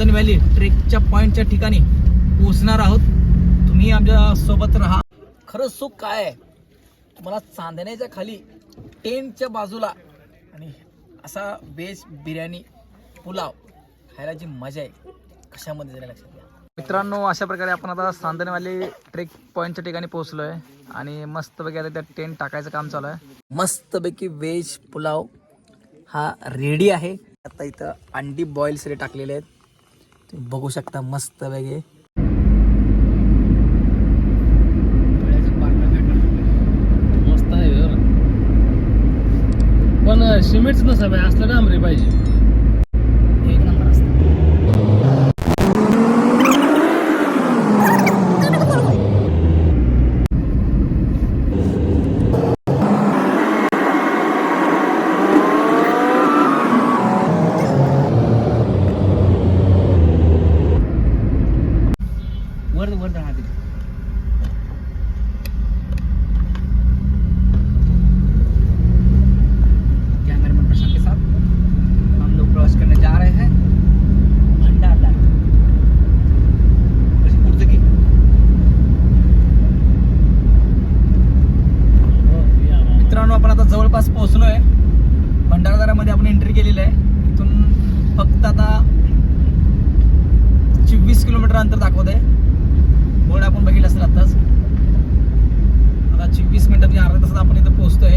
चांदण valley ट्रेकच्या पॉईंटच्या ठिकाणी पोहोचणार आहोत. तुम्ही आमच्यासोबत राहा. खरं सुख काय आहे? तुम्हाला चांदण्याच्या खाली टेंटच्या बाजूला आणि असा व्हेज बिर्याणी पुलाव खायला जी मजा आहे कशामध्ये जरा लक्षात घ्या. मित्रांनो अशा प्रकारे आपण आता चांदणवाली ट्रेक पॉईंटच्या ठिकाणी पोहोचलो आहे आणि मस्तपैकी आता त्या टेंट टाकायचं काम चालू आहे. मस्तपैकी व्हेज पुलाव हा रेडी आहे. आता इथं अंडी बॉईल सगळे टाकलेले आहेत. बघू शकता मस्त वेगळे. मस्त आहे पण सिमेंटच नसा आहे, असलं डांबरी पाहिजे एक नंबर असतं वर वर राहते कैमरामैन प्रशांत के साथ हम लोग क्रॉस करने जा रहे हैं भंडारदार वैसे पुर्तगी मित्रांनो आपण आता जवळपास पोहोचलोय कंप्लीट केलेलं आहे. इथून फक्त आता चोवीस किलोमीटर अंतर दाखवत आहे. बोर्ड आपण बघितलं असेल आत्ताच. आता चोवीस मिनिटात अर्धा तासात आपण इथं पोहोचतोय.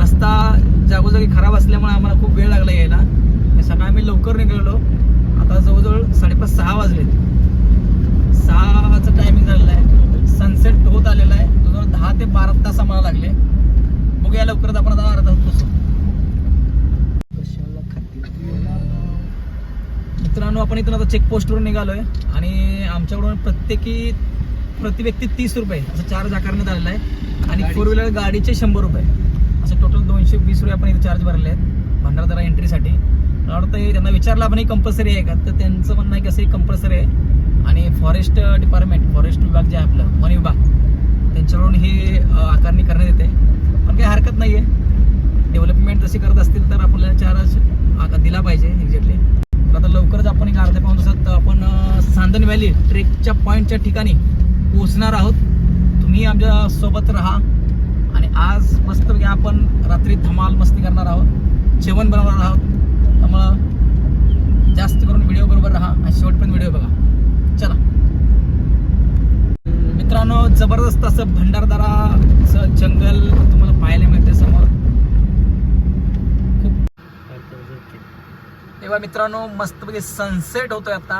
रस्ता जागोजागी खराब असल्यामुळे आम्हाला खूप वेळ लागला यायला. सकाळी आम्ही लवकर निघालो आता जवळजवळ साडेपाच सहा वाजलेत. सहाचं टायमिंग झालेलं आहे. सनसेट होत आलेला आहे. जवळजवळ दहा ते बारा तास आम्हाला लागले. बघूया लवकरच आपण आता अर्धा तास पोहोचू. मित्रांनो आपण इथून आता चेकपोस्टवरून निघालोय. आणि आमच्याकडून प्रत्येकी प्रति व्यक्ती तीस रुपये असं चार्ज आकारण्यात आलेला आहे. आणि फोर व्हीलर गाडीचे शंभर रुपये. असं टोटल दोनशे वीस रुपये आपण इथे चार्ज भरले आहेत. भंडारदरा एंट्रीसाठी मला वाटतं त्यांना विचारलं आपण हे कंपल्सरी आहे का? तर त्यांचं म्हणणं आहे की असं कंपल्सरी आहे. आणि फॉरेस्ट डिपार्टमेंट फॉरेस्ट विभाग जे आहे आपलं वन विभाग त्यांच्याकडून ही आकारणी करण्यात येते. पण काही हरकत नाही आहे डेव्हलपमेंट जशी करत असतील तर आपल्याला चार्ज आकार दिला पाहिजे एक्झॅक्टली तर आता लवकरच आपण एक अर्ध्या पाऊन तासात आपण सांदन व्हॅली ट्रेकच्या पॉईंटच्या ठिकाणी पोहोचणार आहोत. तुम्ही आमच्यासोबत राहा. आणि आज मस्तपैकी आपण रात्री धमाल मस्ती करणार आहोत. जेवण बनवणार आहोत. त्यामुळं जास्त करून व्हिडिओ बरोबर राहा आणि शेवटपर्यंत व्हिडिओ बघा. चला. मित्रांनो जबरदस्त असं भंडारदाराचं जंगल तुम्हाला पाहायला मिळते समोर खूप बघा मित्रांनो मस्तपैकी सनसेट होतोय आता.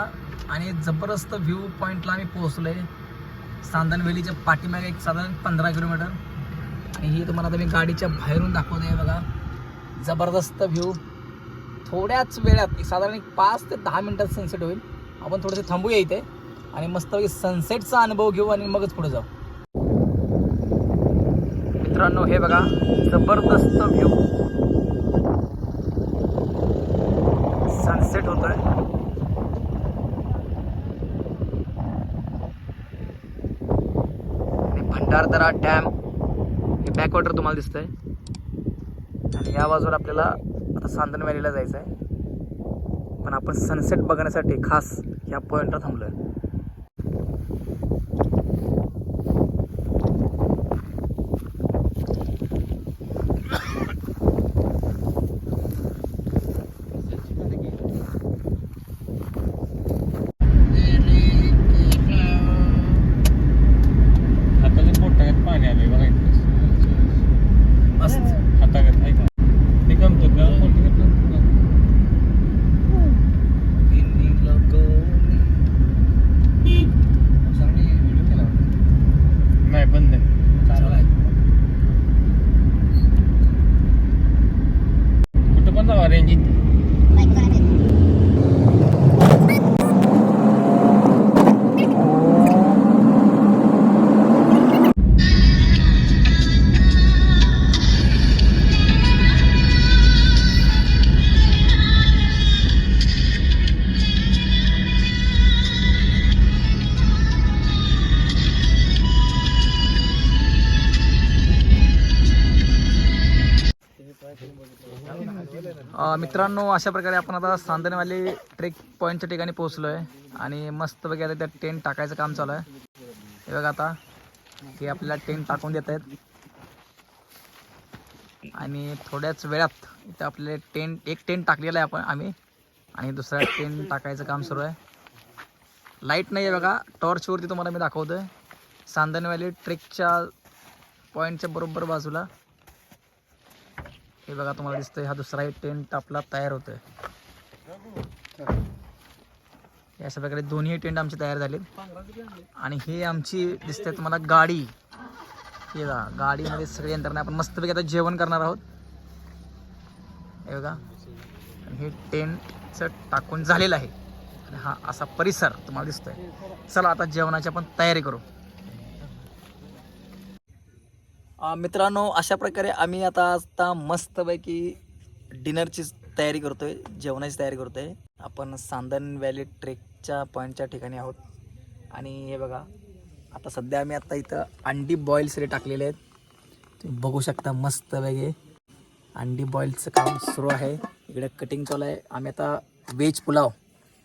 आणि जबरदस्त व्ह्यू पॉईंटला आम्ही पोहोचलोय. आहे सांदनवेलीच्या पाठीमागे एक साधारण पंधरा किलोमीटर. आणि ही तुम्हाला आता मी गाडीच्या बाहेरून दाखवते बघा. जबरदस्त व्ह्यू थोड्याच वेळात एक साधारण एक पाच ते दहा मिनिटात सनसेट होईल. आपण थोडेसे थांबूया इथे. आणि मस्तपैकी सनसेटचा अनुभव घेऊ आणि मगच पुढे जाऊ. मित्रांनो हे बघा जबरदस्त व्ह्यू सनसेट होतोय. आणि भंडारदरा डॅम हे बॅकवॉटर तुम्हाला दिसतंय. आणि या बाजूला आपल्याला आता सांदन व्हॅलीला जायचं आहे पण आपण सनसेट बघण्यासाठी खास या पॉईंटला थांबलोय. आहे मित्रांनो अशा प्रकारे आपण आता सांदनवाली ट्रेक पॉईंटच्या ठिकाणी पोहोचलो आहे आणि मस्त वगैरे त्या टेंट टाकायचं काम चालू आहे. हे बघा आता हे आपल्याला टेंट टाकून देत आहेत. आणि थोड्याच वेळात इथं आपले टेंट एक टेंट टाकलेला आहे आपण आम्ही. आणि दुसरा टेंट टाकायचं काम सुरू आहे. लाइट नाही आहे बघा टॉर्चवरती तुम्हाला मी दाखवतोय. सांदनवाली ट्रेकच्या पॉईंटच्या बरोबर बाजूला. हे बघा तुम्हाला दिसतंय हा दुसरा एक टेंट आपला तयार होतोय. आहे अशा प्रकारे दोन्ही टेंट आमचे तयार झाले आणि हे आमची दिसते तुम्हाला गाडी. हे बघा गाडीमध्ये सगळी यंत्रणा आपण मस्तपैकी आता जेवण करणार आहोत. हे बघा आणि हे टेंटचं टाकून झालेलं आहे. आणि हा असा परिसर तुम्हाला दिसतोय. चला आता जेवणाची आपण तयारी करू. मित्रांनो अशा प्रकारे आम्ही आता आता मस्तपैकी डिनरची तयारी करतोय जेवणाची तयारी करतोय. आपण सांदन व्हॅली ट्रेकच्या पॉईंटच्या ठिकाणी आहोत. आणि हे बघा आता सध्या आम्ही आता इथं अंडी बॉईल्स टाकलेले आहेत. तुम्ही बघू शकता मस्तपैकी अंडी बॉईलचं काम सुरू आहे. इकडे कटिंग चालू आहे. आम्ही आता वेज पुलाव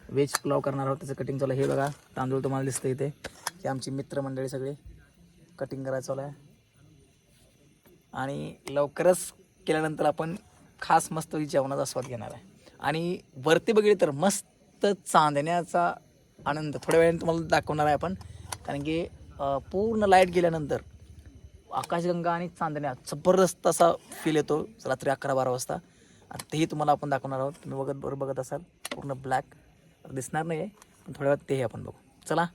वेज पुलाव करणार आहोत. त्याचं कटिंग चालू आहे. हे बघा तांदूळ तुम्हाला दिसतं इथे. की आमची मित्रमंडळी सगळी कटिंग करायचं चालू आहे. आणि लवकरच केल्यानंतर आपण खास मस्त जेवणाचा स्वाद घेणार आहे. आणि वरती बघितले तर मस्त चांदण्याचा आनंद. थोड्या वेळाने तुम्हाला दाखवणार आहे आपण. कारण की पूर्ण लाइट गेल्यानंतर आकाशगंगा आणि चांदण्या जबरदस्त असा फील येतो रात्री अकरा बारा वाजता. आणि तेही तुम्हाला आपण दाखवणार आहोत. तुम्ही बघत बरोबर बघत असाल पूर्ण ब्लॅक दिसणार नाही आहे पण थोड्या वेळात तेही आपण बघू. चला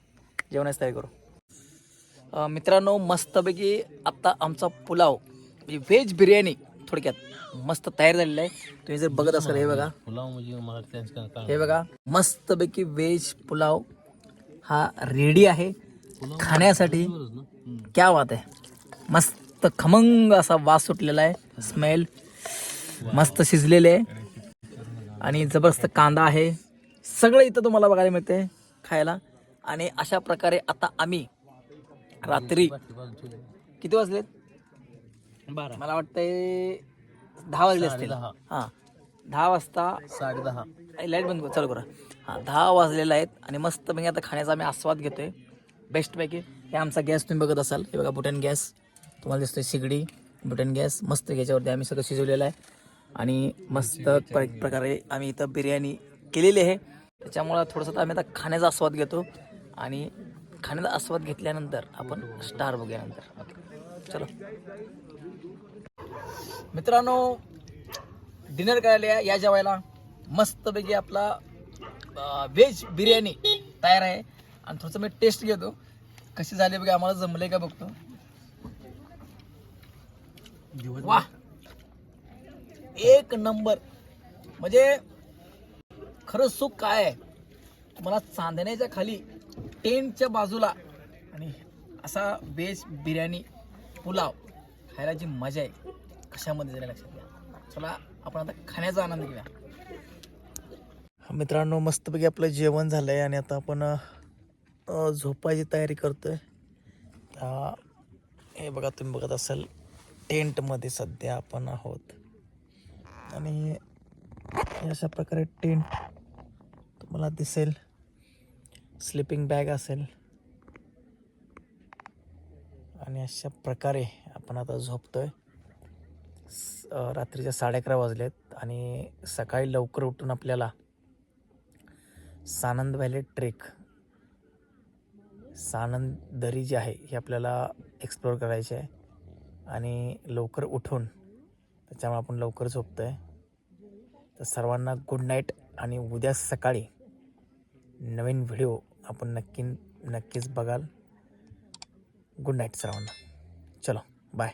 जेवणाची तयारी करू. मित्रांनो मस्तपैकी आत्ता आमचा पुलाव म्हणजे व्हेज बिर्याणी थोडक्यात मस्त तयार झालेला आहे. तुम्ही जर बघत असाल हे बघा. पुलाव म्हणजे मला हे बघा मस्तपैकी व्हेज पुलाव हा रेडी आहे. खाण्यासाठी क्या बात आहे. मस्त खमंग असा वास सुटलेला आहे. स्मेल मस्त शिजलेले आहे. आणि जबरदस्त कांदा आहे. सगळं इथं तुम्हाला बघायला मिळते खायला. आणि अशा प्रकारे आता आम्ही रात्री किती वाजलेत? बारा. मला वाटतंय दहा वाजले असतील. हां. दहा वाजता साडे दहा. लाइट बंद कर चालू करा. हां दहा वाजलेला आहेत आणि मस्त म्हणजे आता खाण्याचा आम्ही आस्वाद घेतोय. बेस्टपैकी हे आमचा गॅस तुम्ही बघत असाल. हे बघा बुटन गॅस. तुम्हाला दिसतोय शिगडी बुटन गॅस. मस्त याच्यावरती आम्ही सगळं शिजवलेलं आहे. आणि मस्त प्र- प्रकारे आम्ही इथं बिर्याणी केलेली आहे. त्याच्यामुळं थोडंसं आम्ही आता खाण्याचा आस्वाद घेतो. आणि खाण्याचा आस्वाद घेतल्यानंतर आपण स्टार बघूया नंतर चलो. मित्रांनो डिनर करायला या- या जेवायला. मस्तपैकी आपला व्हेज बिर्याणी तयार आहे. आणि थोडंसं मी टेस्ट घेतो. कशी झाली बघा आम्हाला जमले का बघतो. वा एक नंबर. म्हणजे खरं सुख काय आहे? तुम्हाला चांदण्याच्या खाली टेंटच्या बाजूला आणि असा व्हेज बिर्याणी पुलाव खायला जी मजा आहे. कशामध्ये जरा लक्षात घ्या. चला आपण आता खाण्याचा आनंद घेऊया. मित्रांनो मस्तपैकी आपलं जेवण झालं आहे आणि आता आपण झोपायची तयारी करतो आहे हे बघा तुम्ही बघत असाल टेंटमध्ये सध्या आपण आहोत. आणि हे अशा प्रकारे टेंट तुम्हाला दिसेल. स्लिपिंग बॅग असेल. आणि अशा प्रकारे आपण आता झोपतो आहे रात्रीच्या साडे अकरा वाजलेत आणि सकाळी लवकर उठून आपल्याला सानंद व्हॅली ट्रेक सानंद दरी जी आहे ही आपल्याला एक्सप्लोअर करायची आहे. आणि लवकर उठून त्याच्यामुळे आपण लवकर झोपतो आहे तर सर्वांना गुड नाईट आणि उद्या सकाळी नवीन व्हिडिओ आपण नक्की नक्कीच बघाल. गुड नाईट सर्वांना. चलो बाय